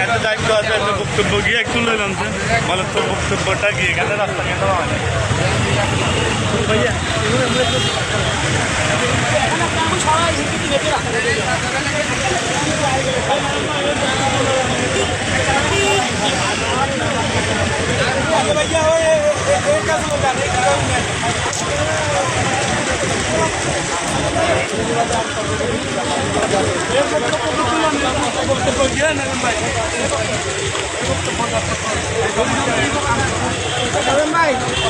একটা দায়িত্ব আছে একটা বক্তব্য গিয়ে একটু লইলাম যে বলে তোর বক্তব্যটা গিয়ে এখানে রাস্তা কেন হয় না?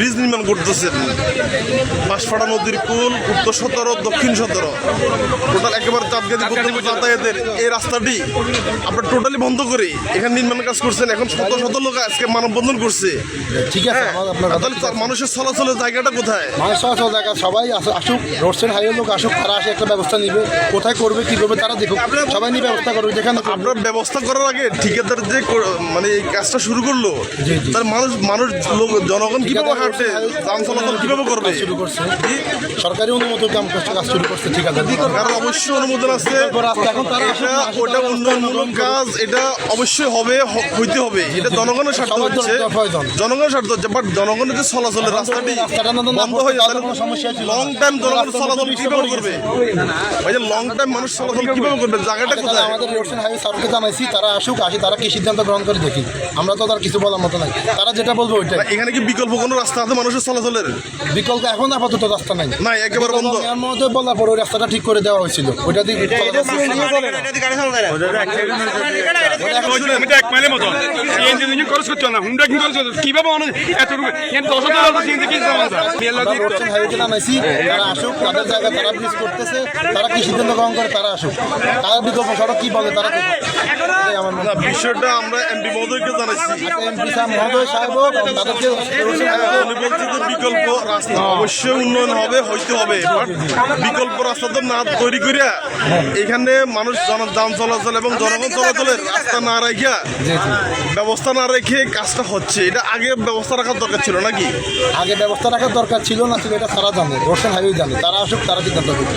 ব্রিজ নির্মাণ করতেছেন বাঁশপাড়া নদীর কুল উত্তর সতেরো দক্ষিণ সতেরো। টোটাল একেবারে পর্যন্ত যাতায়াতের এই রাস্তাটি আপনার টোটালি বন্ধ করে এখানে নির্মাণ কাজ করছেন। এখন শত শত লোক আজকে মানববন্ধন করছে। ঠিক আছে হ্যাঁ তাহলে মানুষের চলাচলের জায়গাটা কোথায়? মানুষ চলাচল জায়গা সবাই আসু- আসুক রোড সাইড হাইওয়ে লোক আসুক তারা আসে একটা ব্যবস্থা নিবে। কোথায় করবে কি করবে তারা দেখুক। সবাই নিয়ে ব্যবস্থা করবে যেখানে। আপনার ব্যবস্থা করার আগে ঠিকাদার যে মানে এই কাজটা শুরু করল। তার মানুষ মানুষ লোক জনগণ কীভাবে যান চলাচল কীভাবে করবে? শুরু করছে। সরকারি অনুমতি কাম করছে কাজ শুরু করছে ঠিক আছে। কারণ অবশ্যই অনুমোদন আছে ওটা উন্নয়নমূলক কাজ এটা অবশ্যই হবে হইতে হবে। এটা জনগণের স্বার্থ হচ্ছে। জনগণের স্বার্থ হচ্ছে। বাট জনগণের যে চলাচলের রাস্তাটি বন্ধ হয়ে যাবে। লং টাইম জনগণ চলাচল কীভাবে করবে? ভাই লং টাইম মানুষ চলাচল কীভাবে করবে? জায়গাটা কোথায়? আমাদের হাইওয়ে স্যারকে জানাইছি তারা আসুক আসি তারা কি সিদ্ধান্ত গ্রহণ করে দেখি। আমরা তো তার কিছু বলার মতো নাই। তারা যেটা বলবে ওইটাই। না, এখানে কি বিকল্প কোনো রাস্তা আছে মানুষের চলাচলের বিকল্প এখন আপাতত রাস্তা নাই। নাই একেবারে বন্ধ। আমার মধ্যে বলার পর ওই রাস্তাটা ঠিক করে দেওয়া হয়েছিল। ওইটা দিয়ে আমি এক মাইলের মতো সিএনজি ইঞ্জিন খরচ করছ না হুন্ডা কি খরচ করছ কীভাবে মানুষ এতটুকু দশ হাজার সিএনজি কিনছে মানুষ আমরা। রোড সাইড হাইওয়েতে জানাইছি তারা আসুক তাদের জায়গায় তারা ব্রিজ করতেছে তারা কি সিদ্ধান্ত গ্রহণ করে তারা আসুক। তারা বিকল্প সড়ক কি বলে তারা দেখুক। এটাই আমার না বিষয়টা আমরা এমপি মহোদয়কে জানাইছি এমপি সাহেব মহোদয় সাহেব তাদেরকে রোড সাইড হ্যাঁ, হাইওয়ে উনি বলছে যে বিকল্প রাস্তা অবশ্যই উন্নয়ন হবে হইতে হবে। বিকল্প রাস্তা তো না তৈরি করিয়া এখানে মানুষ জন- যান চলাচল এবং জনগণ চলাচলের রাস্তা না রাখিয়া ব্যবস্থা না রেখে কাজটা হচ্ছে। এটা আগে ব্যবস্থা রাখার দরকার ছিল নাকি? আগে ব্যবস্থা রাখার দরকার ছিল না ছিল এটা তারা জানে রোশন হাইওয়ে জানে। তারা আসুক তারা সিদ্ধান্ত দেবে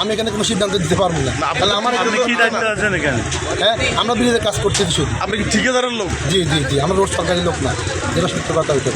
আমি এখানে কোনো সিদ্ধান্ত দিতে পারব না। তাহলে আমার আপনি কি দায়িত্ব আছেন এখানে? হ্যাঁ আমরা ব্রিজের কাজ করছি শুধু। আপনি কি ঠিকাদারের লোক? জি জি জি আমরা রোড সরকারি লোক না। যেটা সত্য কথা ওইটা